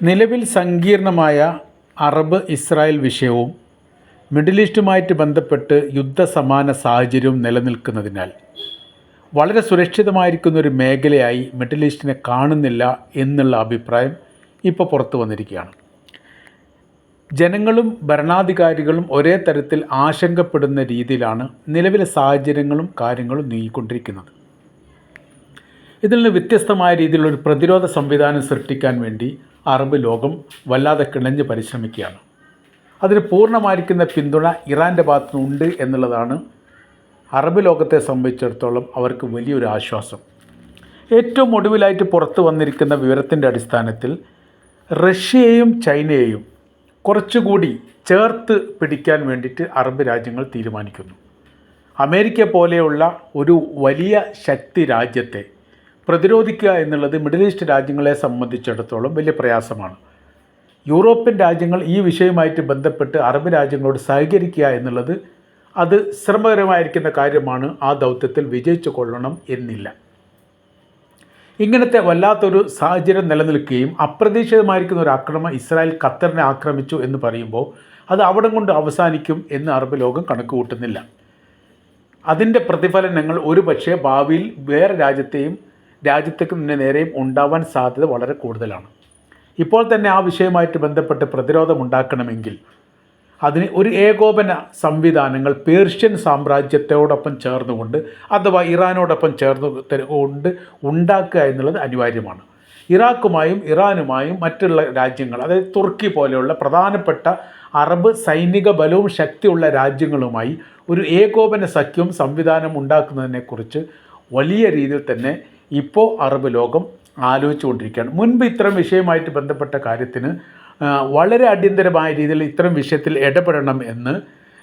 നിലവിൽ സങ്കീർണമായ Arab Israel വിഷയവും മിഡിൽ ഈസ്റ്റുമായിട്ട് ബന്ധപ്പെട്ട് യുദ്ധസമാന സാഹചര്യവും നിലനിൽക്കുന്നതിനാൽ വളരെ സുരക്ഷിതമായിരിക്കുന്ന ഒരു മേഖലയായി മിഡിൽ ഈസ്റ്റിനെ കാണുന്നില്ല എന്നുള്ള അഭിപ്രായം ഇപ്പോൾ പുറത്തു വന്നിരിക്കുകയാണ്. ജനങ്ങളും ഭരണാധികാരികളും ഒരേ തരത്തിൽ ആശങ്കപ്പെടുന്ന രീതിയിലാണ് നിലവിലെ സാഹചര്യങ്ങളും കാര്യങ്ങളും നീങ്ങിക്കൊണ്ടിരിക്കുന്നത്. ഇതിൽ നിന്ന് വ്യത്യസ്തമായ രീതിയിലുള്ള ഒരു പ്രതിരോധ സംവിധാനം സൃഷ്ടിക്കാൻ വേണ്ടി അറബ് ലോകം വല്ലാതെ കിണഞ്ഞ് പരിശ്രമിക്കുകയാണ്. അതിന് പൂർണമായിരിക്കുന്ന പിന്തുണ ഇറാന്റെ ഭാഗത്തുനിന്നുണ്ട് എന്നുള്ളതാണ് അറബ് ലോകത്തെ സംബന്ധിച്ചിടത്തോളം അവർക്ക് വലിയൊരു ആശ്വാസം. ഏറ്റവും ഒടുവിലായിട്ട് പുറത്തു വന്നിരിക്കുന്ന വിവരത്തിന്റെ അടിസ്ഥാനത്തിൽ റഷ്യയെയും ചൈനയെയും കുറച്ചുകൂടി ചേർത്ത് പിടിക്കാൻ വേണ്ടിയിട്ട് അറബ് രാജ്യങ്ങൾ തീരുമാനിക്കുന്നു. അമേരിക്ക പോലെയുള്ള ഒരു വലിയ ശക്തി രാജ്യത്തെ പ്രതിരോധിക്കുക എന്നുള്ളത് മിഡിൽ ഈസ്റ്റ് രാജ്യങ്ങളെ സംബന്ധിച്ചിടത്തോളം വലിയ പ്രയാസമാണ്. യൂറോപ്യൻ രാജ്യങ്ങൾ ഈ വിഷയവുമായിട്ട് ബന്ധപ്പെട്ട് അറബ് രാജ്യങ്ങളോട് സഹകരിക്കുക എന്നുള്ളത് അത് ശ്രമകരമായിരിക്കുന്ന കാര്യമാണ്. ആ ദൗത്യത്തിൽ വിജയിച്ചു കൊള്ളണം എന്നില്ല. ഇങ്ങനത്തെ വല്ലാത്തൊരു സാഹചര്യം നിലനിൽക്കുകയും അപ്രതീക്ഷിതമായിരിക്കുന്ന ഒരു ആക്രമണം ഇസ്രായേൽ ഖത്തറിനെ ആക്രമിച്ചു എന്ന് പറയുമ്പോൾ അത് അവിടം കൊണ്ട് അവസാനിക്കും എന്ന് അറബ് ലോകം കണക്ക് കൂട്ടുന്നില്ല അതിന്റെ പ്രതിഫലനങ്ങൾ ഒരുപക്ഷെ ഭാവിയിൽ വേറെ രാജ്യത്തെയും രാജ്യത്തേക്ക് നേരെയും ഉണ്ടാവാൻ സാധ്യത വളരെ കൂടുതലാണ്. ഇപ്പോൾ തന്നെ ആ വിഷയമായിട്ട് ബന്ധപ്പെട്ട് പ്രതിരോധമുണ്ടാക്കണമെങ്കിൽ അതിന് ഒരു ഏകോപന സംവിധാനങ്ങൾ പേർഷ്യൻ സാമ്രാജ്യത്തോടൊപ്പം ചേർന്നുകൊണ്ട് അഥവാ ഇറാനോടൊപ്പം ചേർന്ന് കൊണ്ട് ഉണ്ടാക്കുക എന്നുള്ളത് അനിവാര്യമാണ്. ഇറാഖുമായും ഇറാനുമായും മറ്റുള്ള രാജ്യങ്ങൾ അതായത് തുർക്കി പോലെയുള്ള പ്രധാനപ്പെട്ട അറബ് സൈനിക ബലവും ശക്തിയുള്ള രാജ്യങ്ങളുമായി ഒരു ഏകോപന സഖ്യവും സംവിധാനം ഉണ്ടാക്കുന്നതിനെക്കുറിച്ച് വലിയ രീതിയിൽ തന്നെ ഇപ്പോൾ അറബ് ലോകം ആലോചിച്ചുകൊണ്ടിരിക്കുകയാണ്. മുൻപ് ഇത്തരം വിഷയവുമായിട്ട് ബന്ധപ്പെട്ട കാര്യത്തിന് വളരെ അടിയന്തരമായ രീതിയിൽ ഇത്തരം വിഷയത്തിൽ ഇടപെടണം എന്ന്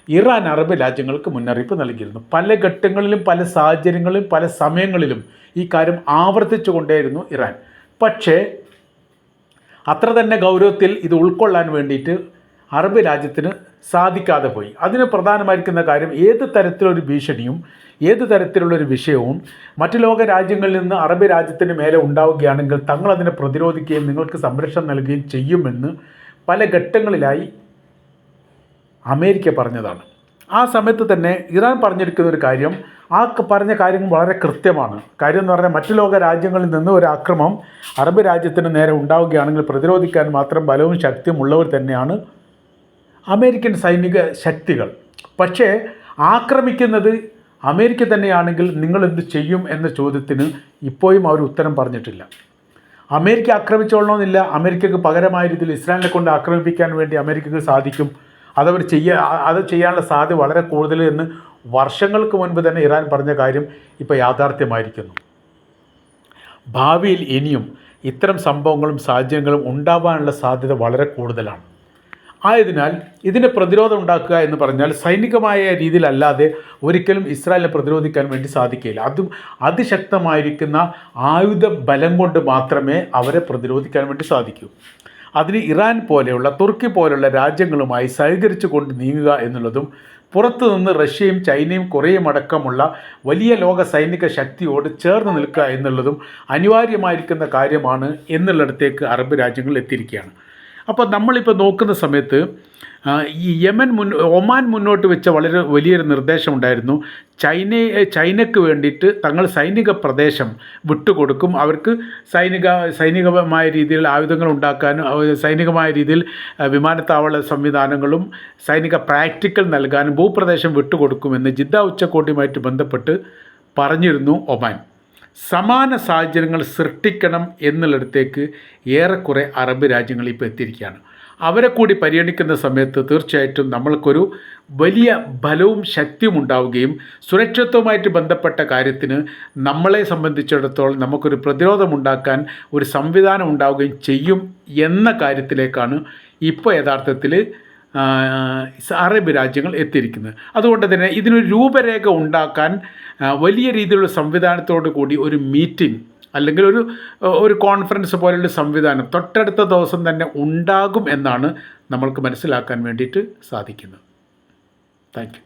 ഇറാൻ അറബ് രാജ്യങ്ങൾക്ക് മുന്നറിയിപ്പ് നൽകിയിരുന്നു. പല ഘട്ടങ്ങളിലും പല സാഹചര്യങ്ങളിലും പല സമയങ്ങളിലും ഈ കാര്യം ആവർത്തിച്ചു കൊണ്ടേയിരുന്നു ഇറാൻ. പക്ഷേ അത്ര തന്നെ ഗൗരവത്തിൽ ഇത് ഉൾക്കൊള്ളാൻ വേണ്ടിയിട്ട് അറബ് രാജ്യത്തിന് സാധിക്കാതെ പോയി. അതിന് പ്രധാനമായിരിക്കുന്ന കാര്യം ഏത് തരത്തിലൊരു ഭീഷണിയും ഏത് തരത്തിലുള്ളൊരു വിഷയവും മറ്റു ലോക രാജ്യങ്ങളിൽ നിന്ന് അറബ് രാജ്യത്തിന് മേലെ ഉണ്ടാവുകയാണെങ്കിൽ തങ്ങൾ അതിനെ പ്രതിരോധിക്കുകയും നിങ്ങൾക്ക് സംരക്ഷണം നൽകുകയും ചെയ്യുമെന്ന് പല ഘട്ടങ്ങളിലായി അമേരിക്ക പറഞ്ഞതാണ്. ആ സമയത്ത് തന്നെ ഇറാൻ പറഞ്ഞിരിക്കുന്ന ഒരു കാര്യം ആ പറഞ്ഞ കാര്യം വളരെ കൃത്യമാണ്. കാര്യം എന്ന് പറഞ്ഞാൽ മറ്റു ലോക രാജ്യങ്ങളിൽ നിന്ന് ഒരു ആക്രമം അറബ് രാജ്യത്തിന് നേരെ ഉണ്ടാവുകയാണെങ്കിൽ പ്രതിരോധിക്കാൻ മാത്രം ബലവും ശക്തിയും ഉള്ളവർ തന്നെയാണ് അമേരിക്കൻ സൈനിക ശക്തികൾ. പക്ഷേ ആക്രമിക്കുന്നത് അമേരിക്ക തന്നെയാണെങ്കിൽ നിങ്ങൾ എന്ത് ചെയ്യും എന്ന ചോദ്യത്തിന് ഇപ്പോഴും അവർ ഉത്തരം പറഞ്ഞിട്ടില്ല. അമേരിക്ക ആക്രമിച്ചോളണമെന്നില്ല. അമേരിക്കക്ക് പകരമായ രീതിയിൽ ഇസ്രായേലിനെ കൊണ്ട് ആക്രമിപ്പിക്കാൻ വേണ്ടി അമേരിക്കക്ക് സാധിക്കും. അതവർ ചെയ്യാ അത് ചെയ്യാനുള്ള സാധ്യത വളരെ കൂടുതൽ എന്ന് വർഷങ്ങൾക്ക് മുൻപ് തന്നെ ഇറാൻ പറഞ്ഞ കാര്യം ഇപ്പോൾ യാഥാർത്ഥ്യമായിരിക്കുന്നു. ഭാവിയിൽ ഇനിയും ഇത്തരം സംഭവങ്ങളും സാഹചര്യങ്ങളും ഉണ്ടാവാനുള്ള സാധ്യത വളരെ കൂടുതലാണ്. ആയതിനാൽ ഇതിന് പ്രതിരോധം ഉണ്ടാക്കുക എന്ന് പറഞ്ഞാൽ സൈനികമായ രീതിയിലല്ലാതെ ഒരിക്കലും ഇസ്രായേലിനെ പ്രതിരോധിക്കാൻ വേണ്ടി സാധിക്കില്ല അതും അതിശക്തമായിരിക്കുന്ന ആയുധ ബലം കൊണ്ട് മാത്രമേ അവരെ പ്രതിരോധിക്കാൻ വേണ്ടി സാധിക്കൂ. അതിന് ഇറാൻ പോലെയുള്ള തുർക്കി പോലെയുള്ള രാജ്യങ്ങളുമായി സഹകരിച്ചു കൊണ്ട് നീങ്ങുക എന്നുള്ളതും പുറത്തുനിന്ന് റഷ്യയും ചൈനയും കൊറിയയും അടക്കമുള്ള വലിയ ലോക സൈനിക ശക്തിയോട് ചേർന്ന് നിൽക്കുക എന്നുള്ളതും അനിവാര്യമായിരിക്കുന്ന കാര്യമാണ് എന്നുള്ളിടത്തേക്ക് അറബ് രാജ്യങ്ങൾ എത്തിയിരിക്കുകയാണ്. അപ്പോൾ നമ്മളിപ്പോൾ നോക്കുന്ന സമയത്ത് ഈ യമൻ മുൻ ഒമാൻ മുന്നോട്ട് വെച്ച വളരെ വലിയൊരു നിർദ്ദേശമുണ്ടായിരുന്നു ചൈനയെ ചൈനയ്ക്ക് വേണ്ടിയിട്ട് തങ്ങൾ സൈനിക പ്രദേശം വിട്ടുകൊടുക്കും. അവർക്ക് സൈനിക സൈനികമായ രീതിയിൽ ആയുധങ്ങൾ ഉണ്ടാക്കാനും സൈനികമായ രീതിയിൽ വിമാനത്താവള സംവിധാനങ്ങളും സൈനിക പ്രാക്ടിക്കൽ നൽകാനും ഭൂപ്രദേശം വിട്ടുകൊടുക്കുമെന്ന് ജിദ്ദ ഉച്ചകോടിയുമായിട്ട് ബന്ധപ്പെട്ട് പറഞ്ഞിരുന്നു ഒമാൻ. സമാന സാഹചര്യങ്ങൾ സൃഷ്ടിക്കണം എന്നുള്ളിടത്തേക്ക് ഏറെക്കുറെ അറബ് രാജ്യങ്ങൾ ഇപ്പോൾ എത്തിയിരിക്കുകയാണ്. അവരെ കൂടി പരിഗണിക്കുന്ന സമയത്ത് തീർച്ചയായിട്ടും നമ്മൾക്കൊരു വലിയ ബലവും ശക്തിയും ഉണ്ടാവുകയും സുരക്ഷിതവുമായിട്ട് ബന്ധപ്പെട്ട കാര്യത്തിന് നമ്മളെ സംബന്ധിച്ചിടത്തോളം നമുക്കൊരു പ്രതിരോധം ഉണ്ടാക്കാൻ ഒരു സംവിധാനം ഉണ്ടാവുകയും ചെയ്യും എന്ന കാര്യത്തിലേക്കാണ് ഇപ്പോൾ യഥാർത്ഥത്തിൽ അറബ് രാജ്യങ്ങൾ എത്തിയിരിക്കുന്നത്. അതുകൊണ്ട് തന്നെ ഇതിനൊരു രൂപരേഖ ഉണ്ടാക്കാൻ വലിയ രീതിയിലുള്ള സംവിധാനത്തോടു കൂടി ഒരു മീറ്റിംഗ് അല്ലെങ്കിൽ ഒരു ഒരു കോൺഫറൻസ് പോലെയുള്ള സംവിധാനം തൊട്ടടുത്ത ദിവസം തന്നെ ഉണ്ടാകും എന്നാണ് നമ്മൾക്ക് മനസ്സിലാക്കാൻ വേണ്ടിയിട്ട് സാധിക്കുന്നത്. താങ്ക്